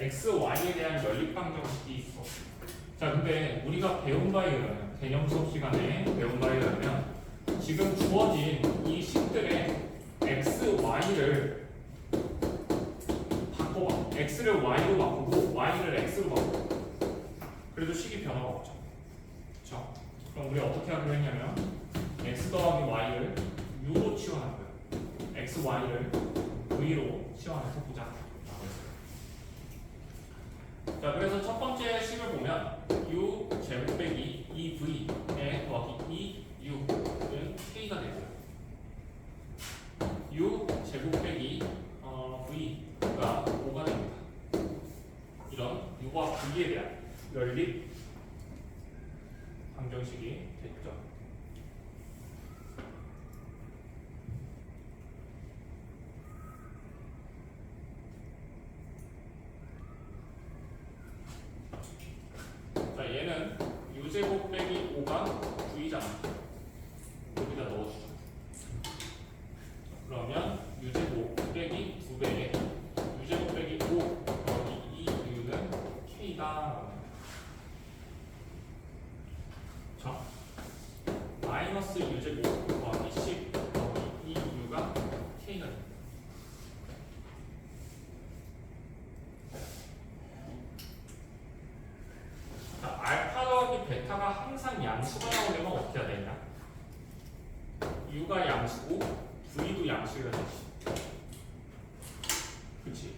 x, y에 대한 연립 방 정식이 있어. 자, 근데 우리가 배운 바에 의하면 개념 수업 시간에 배운 바에 의하면 지금 주어진 이 식들의 x, y를 바꿔봐. x를 y로 바꾸고 y를 x로 바꿔. 그래도 식이 변화가 없죠. 그렇죠? 그럼 우리 어떻게 하기로 했냐면 x 더하기 y를 u로 치환할 거예요. x, y를 v로 치환해서 보자. 자, 그래서 첫 번째 식을 보면 u 제곱 빼기 2v에 더하기 2u는 k가 되고요. u 제곱 빼기 어, v가 5가 됩니다. 이런 u와 v에 대한 연립 방정식이 됐죠. 자, 얘는 u제곱 빼기 5가 여기다 넣어주죠. 그러면 u제곱 빼기 2배에 u제곱 빼기 5 더하기 2u는 k다. 자, 마이너스 u제곱 더하기 10 더하기 2u가 k가 됩니다. 자, 알파 베타가 항상 양수가 나오려면 어떻게 해야 되냐? u가 양수고 v도 양수여야 되지. 그치?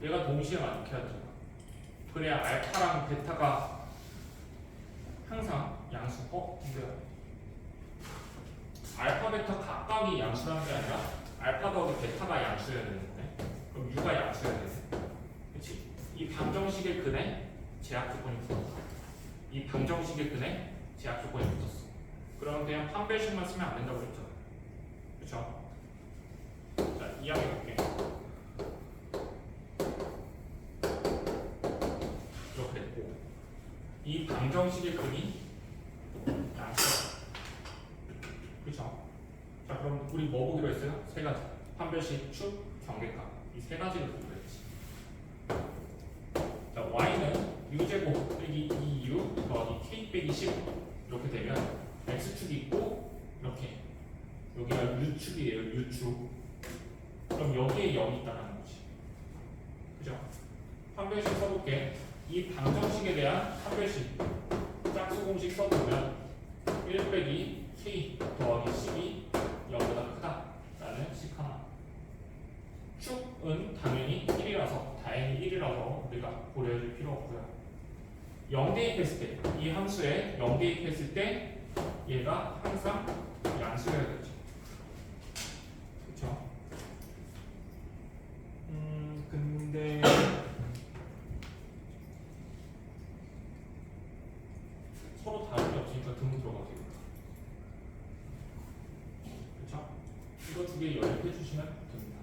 얘가 동시에 만족해야 되잖아. 그래야 알파랑 베타가 항상 양수. 어? 근데 알파 베타 각각이 양수라는 게 아니라 알파 더하기 베타가 양수여야 되는데 그럼 u가 양수여야 되네. 그치? 이 방정식의 근에 제약 조건이 붙었어. 이 방정식의 근에 제약 조건이 붙었어. 그럼 그냥 판별식만 쓰면 안 된다고 그랬잖아. 그쵸? 자, 이항해 볼게. 이렇게 됐고, 이 방정식의 근이. 그쵸? 자, 그럼 우리 뭐 보기로 했어요? 세 가지. 판별식, 축, 경계값. 이 세 가지를 보기로 했지. 자, y는 u 제곱 빼기 2u 더하기 k 빼기 10 이렇게 되면 x축이 있고 이렇게 여기가 u축이에요 u축. 그럼 여기에 0이 있다는 거지. 그죠? 판별식 써볼게. 이 방정식에 대한 판별식 짝수 공식 써보면 1 빼기 k 더하기 10이 0보다 크다. 라는 식 하나 축은 당연히 1이라서 다행히 1이라서 우리가 고려해줄 필요 없고요 0 대입했을 때 이 함수에 0 대입했을 때 얘가 항상 양수여야겠죠 그쵸? 음 근데 서로 다른 게 없으니까 드문 들어가도 되겠다 그쵸? 이거 두 개 연립해 주시면 됩니다